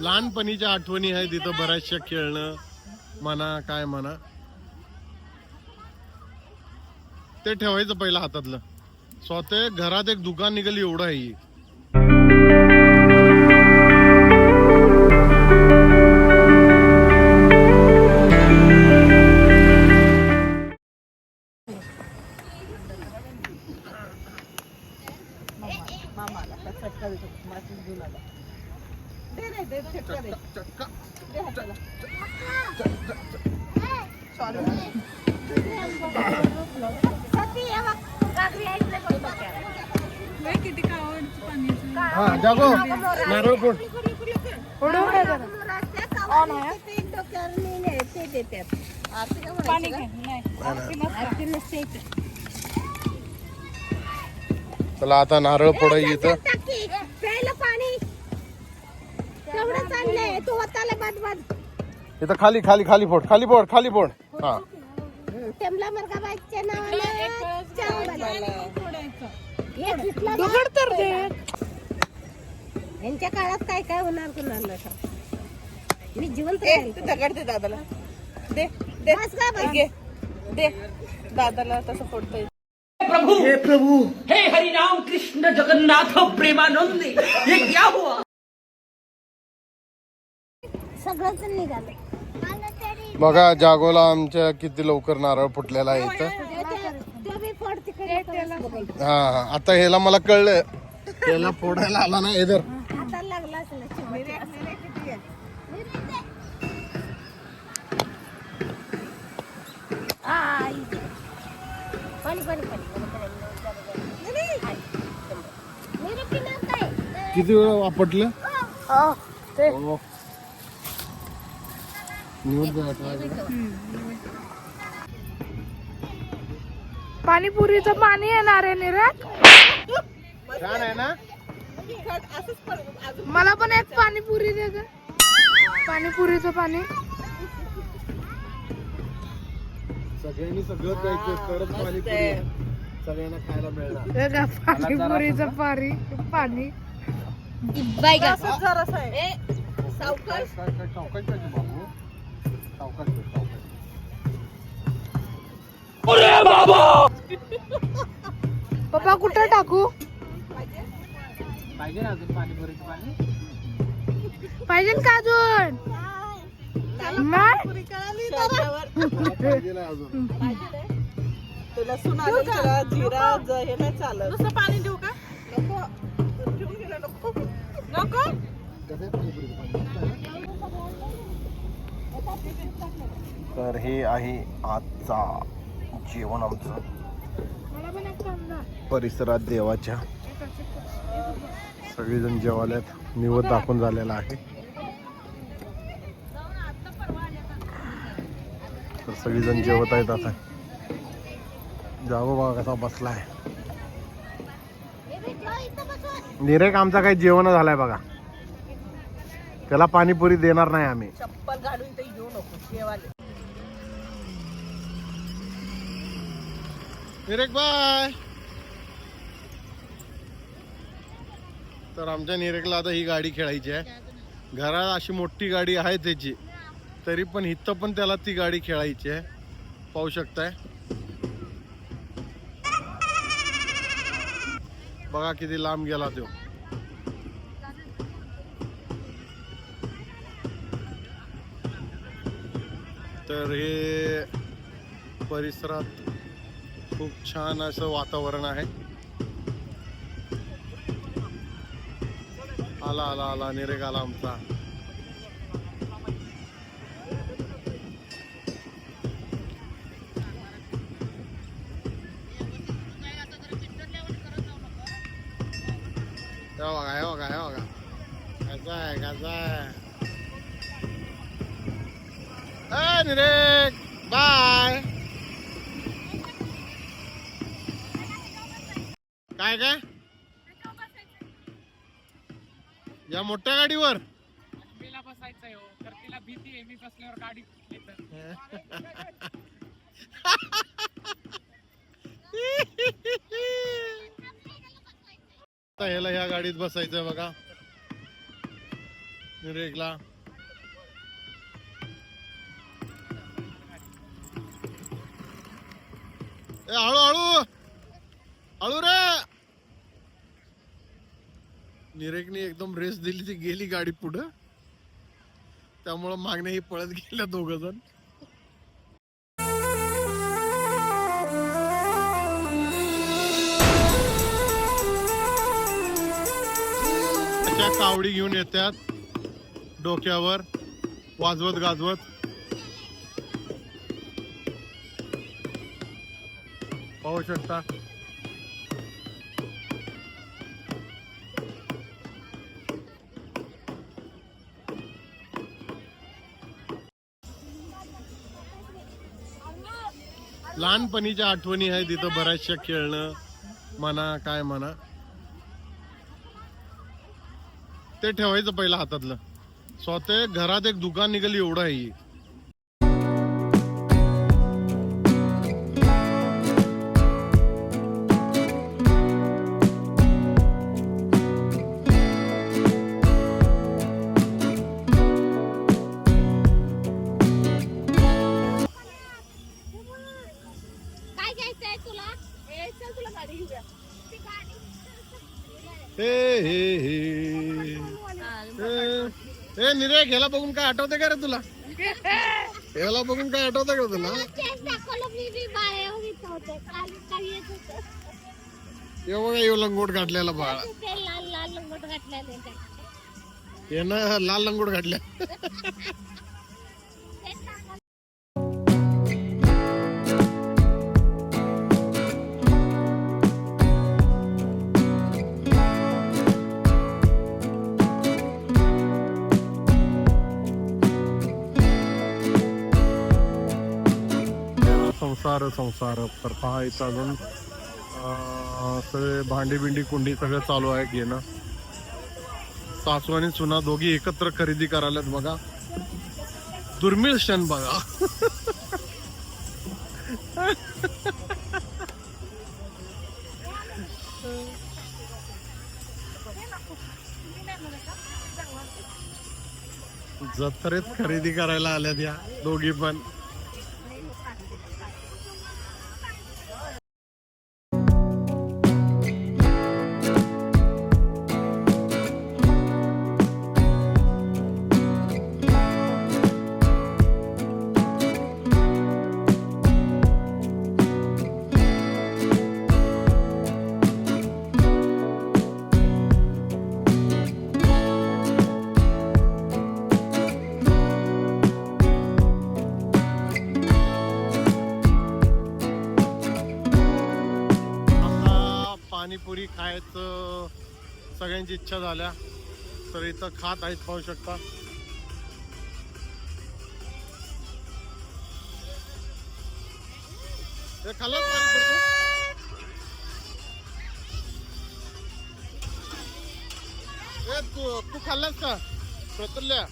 लहानपणीच्या आठवणी आहे तिथं बऱ्याचशा खेळणं म्हणा काय म्हणा. ते ठेवायचं पहिलं हातातलं. स्वतः घरात एक दुकान निघाली एवढं आहे. हा जागो. नारळ फोड चला आता नारळ फोडायची इथं. तेवढं चाललंय. तू होताला बाद बाद इथं खाली खाली खाली फोड खाली फोड खाली फोड. हा मरगाबाईच्या नावानं. हे? यांच्या काळात काय काय होणार कुणाला. मी जिवंत ए राहील. तू दगड दे दादाला. दे दे. बस का बस? घे. दे. दादाला तसं फोडता येईल हे प्रभु. हे हरिनाम कृष्ण जगन्नाथ प्रेमानंद. ये क्या हुआ? सगळंच निघालं. बघा जागोला आमच्या किती लवकर नारळ फुटलेला आहे इथं. फोड तिकडे हा हा आता ह्याला मला कळलं. त्याला फोडायला आला ना इधर हाताला लागला असेल चिमणी. आ, इथे. पाणी पाणी पाणी मेरे पिणार काय किती वेळ आपटलं हो. निवड जा आता. पाणीपुरीचं पाणी येणार आहे निरात छान आहे ना? असंच पड- अजून मला पण एक पाणीपुरी दे गं. पाणीपुरीचं पाणी. सगळ्यांनी सगळं प्यायचं तरच पाणीपुरी. सगळ्यांना खायला मिळणार. हे पाणीपुरीचं पाणी. पाणी असंच जरासं आहे. सावकाश पाहिजे बाबू. पप्पा कुठं टाकू? पाहिजे ना अजून पाणीपुरीचं पाणी? पाहिजे का अजून? पाहिजे ते लसूण आलं जरा जिरा ज- हे नाही चालत. नुसतं पाणी देऊ का? नको. नको? कसं आहे पाणी? तर हे आहे आजचा जेवण आमचं. परिसरात देवाच्या. सगळेजण जेवाल्यात निवत दाखवून झालेला आहे. तर सगळेजण जेवत आहेत आता. जागो बघा कसा बसलाय. निरेक आमचा काही जेवण झालाय बघा. त्याला पाणीपुरी देणार नाही आम्ही. चप्पल घालून ते घेऊ नको निरेक बाय तर आमच्या निरेकला आता ही गाडी खेळायची आहे. घरात अशी मोठी गाडी आहे त्याची. तरी पण इथं पण त्याला ती गाडी खेळायची आहे. पाहू शकताय. बघा किती लांब गेला तो. तर हे परिसरात खूप छान असं वातावरण आहे. आला आला आला निरेग आला आमचा बघा हे बघा हे बघा. कसा आहे कसा आहे? ए निरेग बाय काय काय? या मोठ्या गाडीवर? मला बसायचंय हो तर तिला भीती आहे मी बसल्यावर गाडी आता ह्याला ह्या गाडीत बसायचंय बघा. निरेकला ए हळू हळू हळू रे. निरेकने एकदम रेस दिली ती गेली गाडी पुढं. त्यामुळं मागण्या ही पळत गेल्या दोघ जण कावडी घेऊन येतात डोक्यावर. वाजवत गाजवत पाहू शकता. लहानपणीच्या आठवणी आहे तिथं बऱ्याचशा खेळणं. म्हणा काय म्हणा. ते ठेवायचं पहिलं हातातलं. स्वतः घरात एक दुकान निघाली एवढं आहे. हे हे हे. हे ए निरे गेला बघून काय आठवते का रे तुला? याला बघून काय आठवतं का तुला? एवढा येऊ लंगोट घातलेला बाळा. ते लाल लाल लंगोट घातलेले ते. यानं लाल लंगोट घातल्या संसार संसार तर पहा इथं अजून सगळे भांडी बिंडी कुंडी सगळं चालू आहे घेणं. सासू आणि सुना दोघी एकत्र खरेदी करायला बघा. दुर्मिळ क्षण बघा. जत्रेत खरेदी करायला आल्यात या दोघी पण. पाणीपुरी खायचं सगळ्यांची इच्छा झाल्या. तर इथं खात आहेत पाहू शकता. हे खाल्लंच तू? तू तू खाल्लास का? प्रतुल्या